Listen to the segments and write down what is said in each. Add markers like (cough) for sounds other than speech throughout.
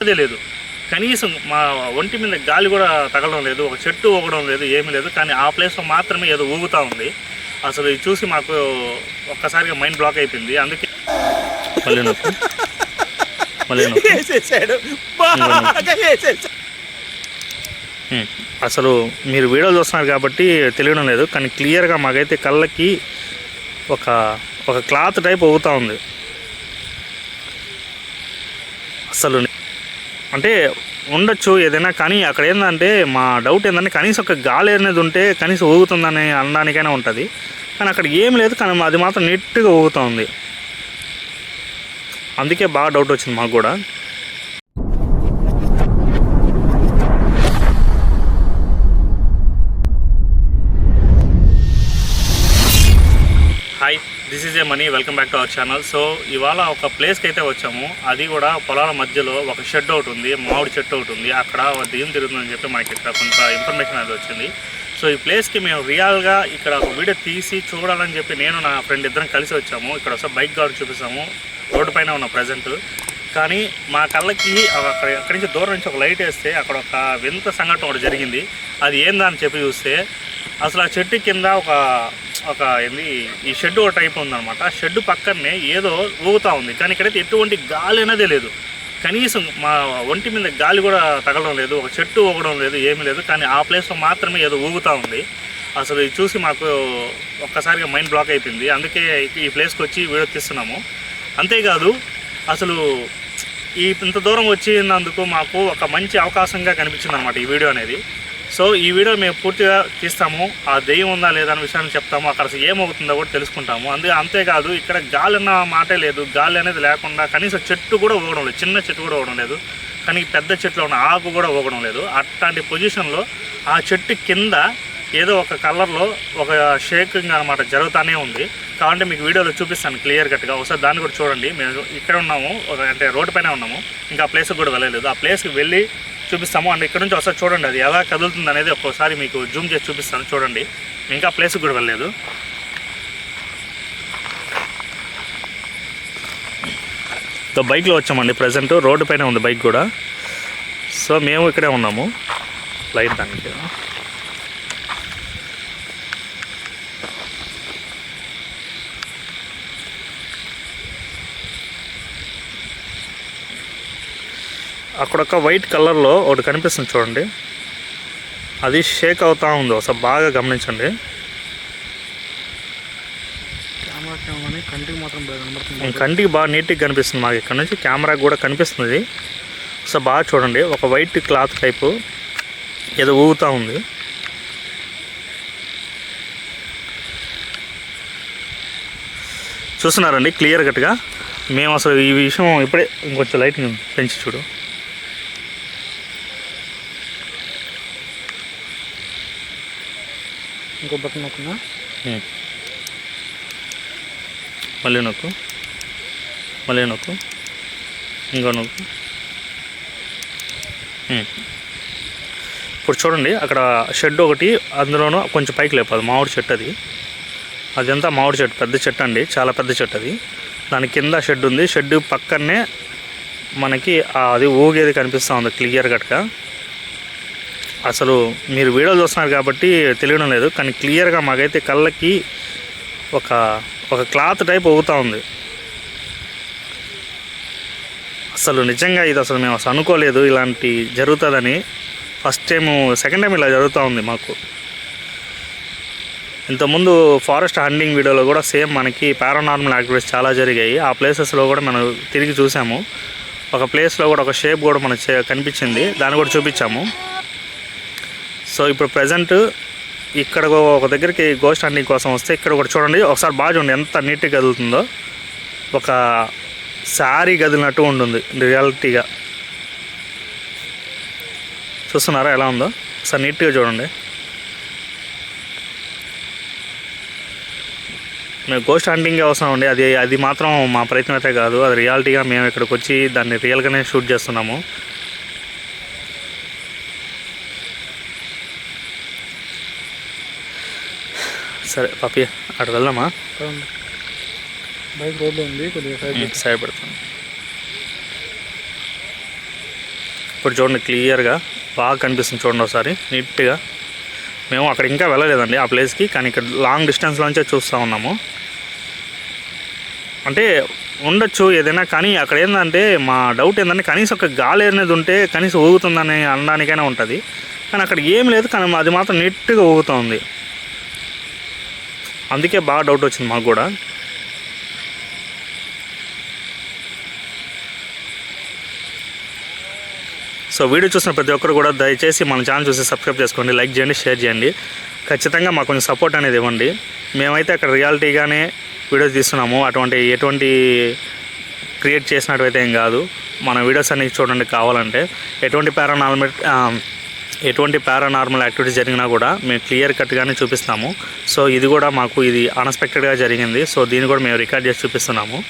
అదే లేదు. కనీసం మా ఒంటి మీద గాలి కూడా తగలడం లేదు ఒక చెట్టు ఊగడం లేదు ఏమీ లేదు. కానీ ఆ ప్లేస్లో మాత్రమే ఏదో ఊగుతూ ఉంది. అసలు ఇది చూసి మాకు ఒక్కసారిగా మైండ్ బ్లాక్ అయిపోయింది. అందుకే మళ్ళీ నొక్కు మళ్ళీ నొక్కు వేసేసాడు. బాగా వేసేసాడు ఉమ్. అసలు మీరు వీడియో చూస్తున్నారు కాబట్టి తెలియడం లేదు. కానీ క్లియర్గా మాకైతే కళ్ళకి ఒక ఒక క్లాత్ టైప్ అవుతూ ఉంది అసలు అంటే ఉండొచ్చు ఏదైనా కానీ అక్కడ ఏంటంటే మా డౌట్ ఏంటంటే కనీసం ఒక గాలి అనేది ఉంటే కనీసం ఊగుతుందని అనడానికైనా ఉంటుంది. కానీ అక్కడ ఏం లేదు కానీ అది మాత్రం నీట్గా ఊగుతుంది. అందుకే బాగా డౌట్ వచ్చింది మాకు కూడా. This is a money welcome back to our channel so ఇవాళ ఒక ప్లేస్కి అయితే వచ్చాము. అది కూడా పొలాల మధ్యలో ఒక షెడ్ ఒకటి ఉంది మామిడి చెట్టు ఒకటి ఉంది. అక్కడ దెయ్యం తిరుగుతుందని చెప్పి మనకి ఇక్కడ కొంత ఇన్ఫర్మేషన్ అనేది వచ్చింది. సో ఈ ప్లేస్కి మేము రియల్గా ఇక్కడ ఒక వీడియో తీసి చూడాలని చెప్పి నేను నా ఫ్రెండ్ ఇద్దరం కలిసి వచ్చాము. ఇక్కడ ఒకసారి బైక్ గార్డు చూపిస్తాము. రోడ్డు పైన ఉన్న ప్రజెంట్ కానీ మా కళ్ళకి అక్కడ అక్కడి నుంచి దూరం నుంచి ఒక లైట్ వేస్తే అక్కడ ఒక వింత సంఘటన ఒకటి జరిగింది. అది ఏందా అని చెప్పి చూస్తే అసలు ఆ చెట్టు కింద ఒక ఒక ఏంది ఈ షెడ్ ఒక టైప్ ఉందన్నమాట. ఆ షెడ్ పక్కనే ఏదో ఊగుతూ ఉంది. కానీ ఇక్కడైతే ఎటువంటి గాలి అనేది లేదు. కనీసం మా ఒంటి మీద గాలి కూడా తగలడం లేదు ఒక చెట్టు ఊగడం లేదు ఏమీ లేదు. కానీ ఆ ప్లేస్లో మాత్రమే ఏదో ఊగుతూ ఉంది. అసలు ఇది చూసి మాకు ఒక్కసారిగా మైండ్ బ్లాక్ అయిపోయింది. అందుకే ఈ ప్లేస్కి వచ్చి వీడియో తీస్తున్నాము. అంతేకాదు అసలు ఈ ఇంత దూరం వచ్చినందుకు మాకు ఒక మంచి అవకాశంగా కనిపించింది అనమాట ఈ వీడియో అనేది. సో ఈ వీడియో మేము పూర్తిగా తీస్తాము. ఆ దెయ్యం ఉందా లేదా అనే విషయాన్ని చెప్తాము. అక్కడ అసలు ఏమవుతుందో కూడా తెలుసుకుంటాము. అందుకే అంతేకాదు ఇక్కడ గాలి అన్న మాటే లేదు. గాలి అనేది లేకుండా కనీసం చెట్టు కూడా ఊగడం లేదు. చిన్న చెట్టు కూడా ఊగడం లేదు. కానీ పెద్ద చెట్లో ఉన్న ఆకు కూడా ఊగడం లేదు. అట్లాంటి పొజిషన్లో ఆ చెట్టు కింద ఏదో ఒక కలర్లో ఒక షేకింగ్ అనమాట జరుగుతూనే ఉంది. కాబట్టి మీకు వీడియోలో చూపిస్తాను క్లియర్ కట్గా ఒకసారి దాన్ని కూడా చూడండి. మేము ఇక్కడ ఉన్నాము. ఒక అంటే రోడ్డు పైన ఉన్నాము. ఇంకా ఆ ప్లేస్కి కూడా వెళ్ళలేదు. ఆ ప్లేస్కి వెళ్ళి చూపిస్తాము. అండ్ ఇక్కడ నుంచి ఒకసారి చూడండి అది ఎలా కదులుతుంది అనేది ఒక్కోసారి మీకు జూమ్ చేసి చూపిస్తాను. చూడండి. ఇంకా ప్లేస్కి కూడా వెళ్ళలేదు. సో బైక్లో వచ్చామండి ప్రజెంట్. రోడ్డు పైన ఉంది బైక్ కూడా. సో మేము ఇక్కడే ఉన్నాము. లైట్ దానికి. అక్కడ ఒక వైట్ కలర్లో ఒకటి కనిపిస్తుంది చూడండి. అది షేక్ అవుతా ఉంది ఒకసారి బాగా గమనించండి. కంటికి బాగా నీట్గా కనిపిస్తుంది మాకు ఇక్కడ నుంచి. కెమెరా కూడా కనిపిస్తుంది. సో బాగా చూడండి. ఒక వైట్ క్లాత్ టైపు ఏదో ఊగుతూ ఉంది. చూస్తున్నారండి క్లియర్ కట్గా? మేము అసలు ఈ విషయం ఇప్పుడే ఇంకొంచెం లైట్ పెంచి చూడు. ఇంకో బటన్ నొక్కున్నా మళ్ళీ నొక్కు మళ్ళీ నొక్కు ఇంకో నొక్కు ఇప్పుడు చూడండి అక్కడ షెడ్ ఒకటి అందులోనూ కొంచెం పైకి లేపాలి మామిడి చెట్టు అది. అదంతా మామిడి చెట్టు పెద్ద చెట్టు అండి చాలా పెద్ద చెట్టు అది. దాని కింద షెడ్ ఉంది షెడ్ పక్కనే మనకి అది ఊగేది కనిపిస్తూ ఉంది క్లియర్ కట్గా. అసలు మీరు వీడియో చూస్తున్నారు కాబట్టి తెలియడం లేదు కానీ క్లియర్గా మాకైతే కళ్ళకి ఒక ఒక క్లాత్ టైప్ అవుతూ ఉంది. అసలు నిజంగా ఇది అసలు మేము అసలు అనుకోలేదు ఇలాంటి జరుగుతుందని. ఫస్ట్ టైం సెకండ్ టైం ఇలా జరుగుతూ ఉంది మాకు. ఇంతకుముందు ఫారెస్ట్ హండింగ్ వీడియోలో కూడా సేమ్ మనకి పారానార్మల్ యాక్టివిటీస్ చాలా జరిగాయి. ఆ ప్లేసెస్లో కూడా మనం తిరిగి చూసాము. ఒక ప్లేస్లో కూడా ఒక షేప్ కూడా మనకు కనిపించింది. దాన్ని కూడా చూపించాము. సో ఇప్పుడు ప్రజెంట్ ఇక్కడ ఒక దగ్గరికి గోస్ట్ హంటింగ్ కోసం వస్తే ఇక్కడ ఒకటి చూడండి. ఒకసారి బాగా చూడండి ఎంత నీట్గా కదులుతుందో. ఒక శారీ కదిలినట్టు ఉంటుంది రియాలిటీగా. చూస్తున్నారా ఎలా ఉందో? ఒకసారి నీట్గా చూడండి. మేము గోస్ట్ హంటింగ్ అవసరం అండి. అది అది మాత్రం మా ప్రయత్నం అయితే కాదు. అది రియాలిటీగా మేము ఇక్కడికి వచ్చి దాన్ని రియల్గానే షూట్ చేస్తున్నాము. సరే పప్పి అటు వెళ్దామా? బైక్ రోడ్లో ఉంది కొద్దిగా సైడ్ సైడ్ పెడతాను ఇప్పుడు చూడండి క్లియర్గా బాగా కనిపిస్తుంది చూడండి ఒకసారి నీట్గా. మేము అక్కడ ఇంకా వెళ్ళలేదండి ఆ ప్లేస్కి కానీ ఇక్కడ లాంగ్ డిస్టెన్స్లోంచే చూస్తూ ఉన్నాము. అంటే ఉండొచ్చు ఏదైనా కానీ అక్కడ ఏంటంటే మా డౌట్ ఏంటంటే కనీసం ఒక గాలి అనేది ఉంటే కనీసం ఊగుతుందని అనడానికైనా ఉంటుంది. కానీ అక్కడ ఏం లేదు కానీ అది మాత్రం నీట్గా ఊగుతుంది. అందుకే బాగా డౌట్ వచ్చింది మాకు కూడా. సో వీడియో చూసిన ప్రతి ఒక్కరు కూడా దయచేసి మన ఛానల్ చూసి సబ్స్క్రైబ్ చేసుకోండి లైక్ చేయండి షేర్ చేయండి. ఖచ్చితంగా మాకు కొంచెం సపోర్ట్ అనేది ఇవ్వండి. మేమైతే అక్కడ రియాలిటీగానే వీడియోస్ తీస్తున్నాము. అటువంటి ఎటువంటి క్రియేట్ చేసినట్టువైతే ఏం కాదు. మన వీడియోస్ అన్ని చూడండి కావాలంటే. ఎటువంటి పారానార్మల్ ఎటువంటి పారానార్మల్ యాక్టివిటీస్ జరిగినా కూడా మేము క్లియర్ కట్గానే చూపిస్తాము. సో ఇది కూడా మాకు ఇది అన్ఎక్స్పెక్టెడ్గా జరిగింది. సో దీన్ని కూడా మేము రికార్డ్ చేసి చూపిస్తున్నాము.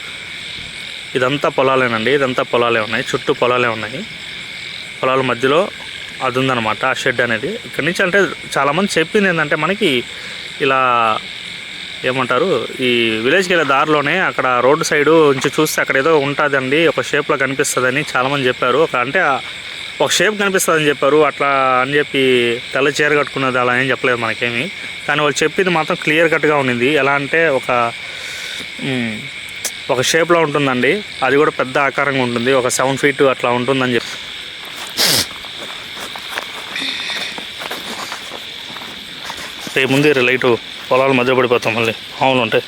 ఇదంతా పొలాలేనండి. ఇదంతా పొలాలే ఉన్నాయి. చుట్టూ పొలాలే ఉన్నాయి. పొలాల మధ్యలో అది ఉందన్నమాట ఆ షెడ్ అనేది. ఇక్కడి నుంచి అంటే చాలామంది చెప్పింది ఏంటంటే మనకి ఇలా ఏమంటారు ఈ విలేజ్కి వెళ్ళే దారిలోనే అక్కడ రోడ్డు సైడు నుంచి చూస్తే అక్కడ ఏదో ఉంటుందండి. ఒక షేప్లో కనిపిస్తుందని చాలామంది చెప్పారు. ఒక అంటే ఒక షేప్ కనిపిస్తుందని చెప్పారు అట్లా అని చెప్పి తెల్ల చీర కట్టుకున్నది అలా ఏం చెప్పలేదు మనకేమి. కానీ వాళ్ళు చెప్పింది మాత్రం క్లియర్ కట్గా ఉండింది ఎలా అంటే ఒక ఒక షేప్లో ఉంటుందండి. అది కూడా పెద్ద ఆకారంగా ఉంటుంది. ఒక సెవెన్ ఫీట్ అట్లా ఉంటుందని చెప్పి. రేపు ముందు లైటు పొలాల మధ్య పడిపోతాం మళ్ళీ. అవును ఉంటాయి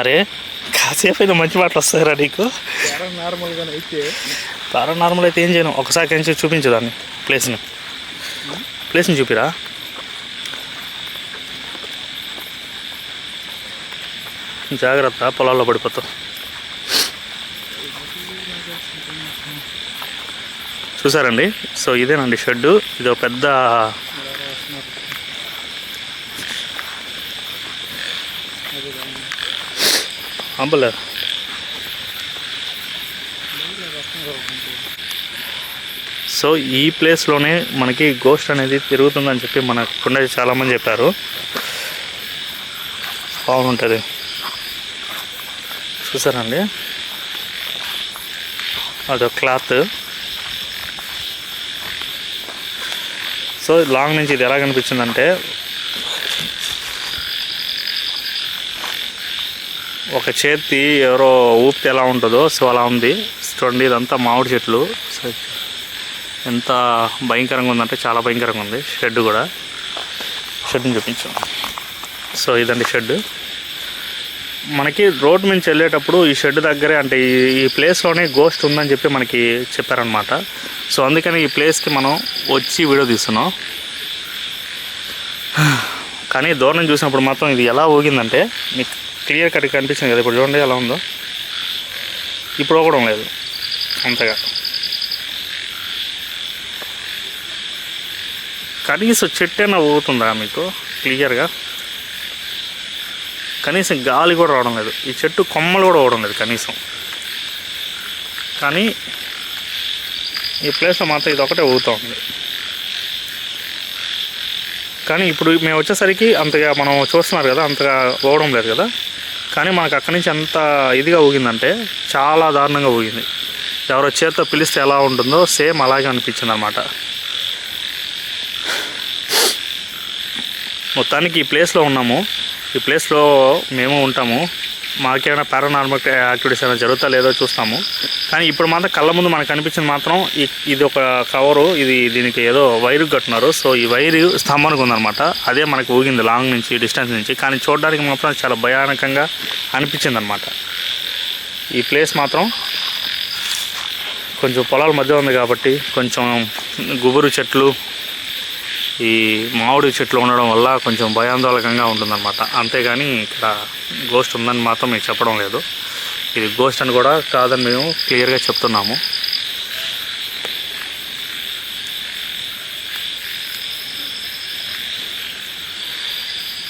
అరే కాసేపు అయితే మంచి మాటలు వస్తాయిరా నీకు. నార్మల్గా అయితే పారా నార్మల్ అయితే ఏం చేయను ఒకసారి కంచి చూపించు దాన్ని ప్లేస్ని ప్లేస్ని చూపిరా. జాగ్రత్త పొలాల్లో పడిపోతావు. చూసారండి? సో ఇదేనండి షెడ్డు ఇది ఒక పెద్ద అంబలే. సో ఈ ప్లేస్లోనే మనకి గోస్ట్ అనేది తిరుగుతుందని చెప్పి మన కొండ చాలామంది చెప్పారు. బాగుంటుంది. చూసారండి? అదొక క్లాత్. సో లాంగ్ నుంచి ఇది ఎలా కనిపించిందంటే ఒక చేతి ఎవరో ఊపితే ఎలా ఉంటుందో సో అలా ఉంది. చూడండి ఇదంతా మామిడి చెట్లు. ఎంత భయంకరంగా ఉందంటే చాలా భయంకరంగా ఉంది. షెడ్ కూడా. షెడ్ని చూపించాం. సో ఇదండి షెడ్ మనకి రోడ్ నుంచి వెళ్ళేటప్పుడు ఈ షెడ్ దగ్గరే అంటే ఈ ఈ ప్లేస్లోనే గోస్ట్ ఉందని చెప్పి మనకి చెప్పారనమాట సో అందుకని ఈ ప్లేస్కి మనం వచ్చి వీడియో తీస్తున్నాం. (sighs) కానీ దూరం చూసినప్పుడు మాత్రం ఇది ఎలా ఊగిందంటే మీకు క్లియర్ కట్ కనిపిస్తుంది కదా? ఇప్పుడు చూడండి ఎలా ఉందో. ఇప్పుడు ఊగడం లేదు. అంతగా. కనీసం చెట్టైనా ఊగుతుందా మీకు? క్లియర్గా. కనీసం గాలి కూడా రావడం లేదు. ఈ చెట్టు కొమ్మలు కూడా ఊగడం లేదు కనీసం. కానీ ఈ ప్లేస్లో మాత్రం ఇది ఒకటే ఊగుతూ ఉంది. కానీ ఇప్పుడు మేము వచ్చేసరికి అంతగా మనం చూస్తున్నారు కదా అంతగా ఊగడం లేదు కదా? కానీ మనకు అక్కడి నుంచి ఎంత ఇదిగా ఊగిందంటే చాలా దారుణంగా ఊగింది. ఎవరో చేత్తో పిలిస్తే ఎలా ఉంటుందో సేమ్ అలాగే అనిపించింది అనమాట మొత్తానికి ఈ ప్లేస్లో ఉన్నాము. ఈ ప్లేస్లో మేము ఉంటాము. మాకేమైనా పారానార్మల్ యాక్టివిటీస్ ఏమైనా జరుగుతా లేదో చూస్తాము. కానీ ఇప్పుడు మాత్రం కళ్ళ ముందు మనకు కనిపించింది మాత్రం ఇది ఒక కవరు ఇది దీనికి ఏదో వైరు కట్టున్నారు సో ఈ వైరు స్తంభానికి ఉందన్నమాట. అదే మనకు ఊగింది లాంగ్ నుంచి డిస్టెన్స్ నుంచి. కానీ చూడడానికి మాత్రం చాలా భయానకంగా అనిపించింది అనమాట ఈ ప్లేస్ మాత్రం కొంచెం పొలాల మధ్య ఉంది కాబట్టి కొంచెం గుబురు చెట్లు ఈ మామిడి చెట్లు ఉండడం వల్ల కొంచెం భయాందోళకంగా ఉంటుందన్నమాట. అంతేగాని ఇక్కడ గోస్ట్ ఉందని మాత్రం మీకు చెప్పడం లేదు. ఇది గోస్ట్ అని కూడా కాదని మేము క్లియర్గా చెప్తున్నాము.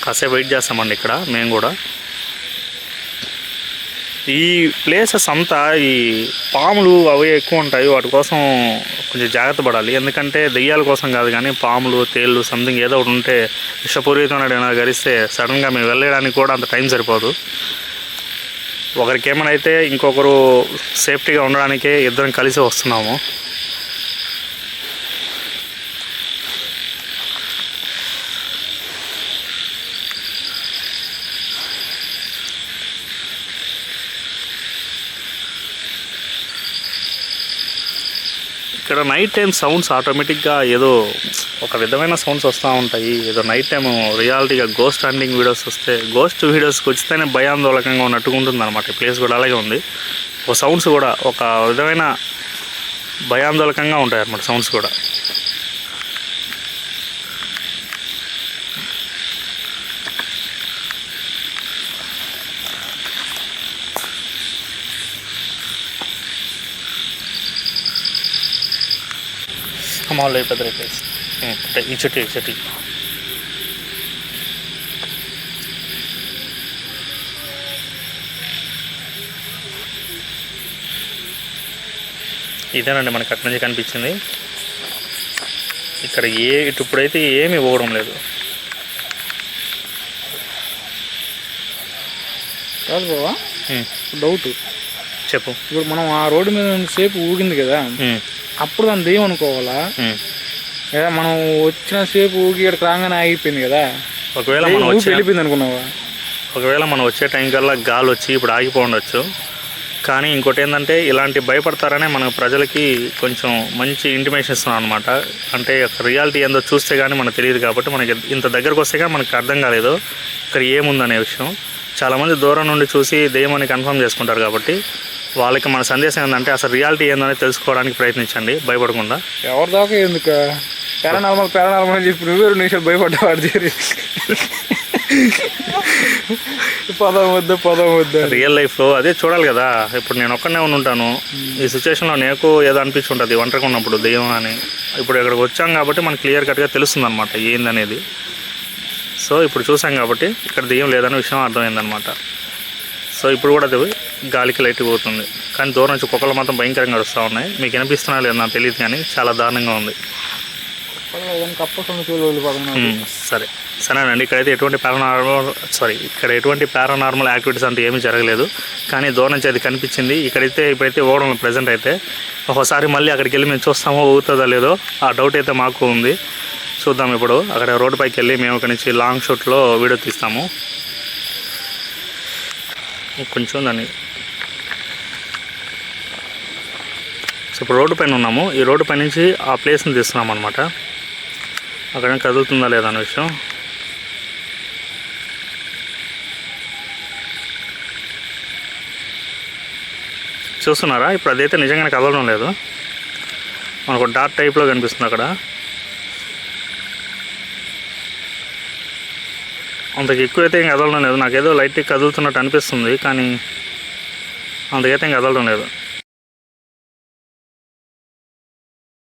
కాసేపు వెయిట్ చేస్తామండి ఇక్కడ మేము కూడా. ఈ ప్లేసెస్ అంతా ఈ పాములు అవి ఎక్కువ ఉంటాయి. వాటి కోసం కొంచెం జాగ్రత్త పడాలి. ఎందుకంటే దెయ్యాల కోసం కాదు కానీ పాములు తేళ్ళు సంథింగ్ ఏదో ఒకటి ఉంటే విషపూరితం ఏమైనా గరిస్తే సడన్గా మేము వెళ్ళడానికి కూడా అంత టైం సరిపోదు. ఒకరికి ఏమైనా అయితే ఇంకొకరు సేఫ్టీగా ఉండడానికే ఇద్దరం కలిసి వస్తున్నాము. ఇక్కడ నైట్ టైం సౌండ్స్ ఆటోమేటిక్గా ఏదో ఒక విధమైన సౌండ్స్ వస్తూ ఉంటాయి. ఏదో night time రియాలిటీగా ghost hunting videos వస్తే గోస్ట్ వీడియోస్కి వచ్చితేనే భయాందోళకంగా ఉన్నట్టుగా ఉంటుంది అనమాట ప్లేస్ కూడా అలాగే ఉంది. ఒక సౌండ్స్ కూడా ఒక విధమైన భయాందోళకంగా ఉంటాయి అన్నమాట సౌండ్స్ కూడా. మామూలు అయిపోతుంది రేపేసి ఈ చెట్టు ఈ చెట్టు ఇదేనండి మనకి అక్కడి నుంచి కనిపించింది. ఇక్కడ ఏ ఇటు ఇప్పుడైతే ఏమీ పోవడం లేదు. కాదు బావా? డౌట్ చెప్పు. ఇప్పుడు మనం ఆ రోడ్డు మీద సేపు ఊగింది కదా. ఉమ్, అప్పుడు దాన్ని దెయ్యం అనుకోవాలా. లేదా మనం వచ్చిన సేపు ఊగి ఇక్కడికి రాగానే ఆగిపోయింది కదా. ఒకవేళ దెయ్యం మనం వచ్చే వెళ్ళిపోయింది అనుకున్నావా ఒకవేళ మనం వచ్చే టైం కల్లా గాలి వచ్చి ఇప్పుడు ఆగిపోండొచ్చు కానీ ఇంకోటి ఏంటంటే ఇలాంటి భయపడతారనే మన ప్రజలకి కొంచెం మంచి ఇంటిమేషన్ ఇస్తున్నాం అనమాట అంటే రియాలిటీ ఏందో చూస్తే కానీ మనకు తెలియదు కాబట్టి మనకి ఇంత దగ్గరకు వస్తే కానీ మనకు అర్థం కాలేదు. ఇక్కడ ఏముందనే విషయం. చాలామంది దూరం నుండి చూసి దెయ్యమని కన్ఫర్మ్ చేసుకుంటారు కాబట్టి వాళ్ళకి మన సందేశం ఏంటంటే అసలు రియాలిటీ ఏందని తెలుసుకోవడానికి ప్రయత్నించండి భయపడకుండా. ఎవరి దాకా ఎందుకు? పారానార్మల్ పారానార్మల్ అని చెప్పి నువ్వే రెండు నిమిషాలు భయపడ్డా వాడి తీరి పదం వద్ద పదం వద్ద. రియల్ లైఫ్లో అదే చూడాలి కదా. ఇప్పుడు నేను ఒక్కనే ఉండి ఉంటాను. ఈ సిచ్యువేషన్లో నాకు ఏదో అనిపించి ఉంటుంది ఒంటరిగా ఉన్నప్పుడు దెయ్యం అని. ఇప్పుడు ఇక్కడికి వచ్చాం కాబట్టి మనకు క్లియర్ కట్గా తెలుస్తుంది అనమాట ఏందనేది. సో ఇప్పుడు చూసాం కాబట్టి ఇక్కడ దెయ్యం లేదనే విషయం అర్థమైందనమాట సో ఇప్పుడు కూడా అది గాలికి లైట్ పోతుంది కానీ దూరం నుంచి కుక్కలు మాత్రం భయంకరంగా వస్తూ ఉన్నాయి. మీకు వినిపిస్తున్నా లేదు నాకు తెలియదు కానీ చాలా దారుణంగా ఉంది. సరే. సరేనండి. ఇక్కడైతే ఎటువంటి పారానార్మల్ సారీ ఇక్కడ ఎటువంటి పారానార్మల్ యాక్టివిటీస్ అంటే ఏమీ జరగలేదు. కానీ దూరం నుంచి అది కనిపించింది. ఇక్కడైతే ఇప్పుడైతే ఓవడం ప్రజెంట్ అయితే ఒకసారి మళ్ళీ అక్కడికి వెళ్ళి మేము చూస్తామో ఊగుతుందో లేదో ఆ డౌట్ అయితే మాకు ఉంది. చూద్దాం ఇప్పుడు. అక్కడ రోడ్డు పైకి వెళ్ళి మేము అక్కడి నుంచి లాంగ్ షూట్లో వీడియో తీస్తాము. కొంచెం దాన్ని సో ఇప్పుడు రోడ్డు పైన ఉన్నాము. ఈ రోడ్డు పై నుంచి ఆ ప్లేస్ని తీస్తున్నాం అనమాట అక్కడ కదులుతుందా లేదా అనే విషయం. చూస్తున్నారా? ఇప్పుడు అదైతే నిజంగానే కదలడం లేదు. మనకు డాట్ టైప్లో కనిపిస్తుంది అక్కడ. అంతకు ఎక్కువైతే ఏం కదలడం లేదు. నాకేదో లైట్ కదులుతున్నట్టు అనిపిస్తుంది కానీ అంతకైతే ఏం కదలడం లేదు.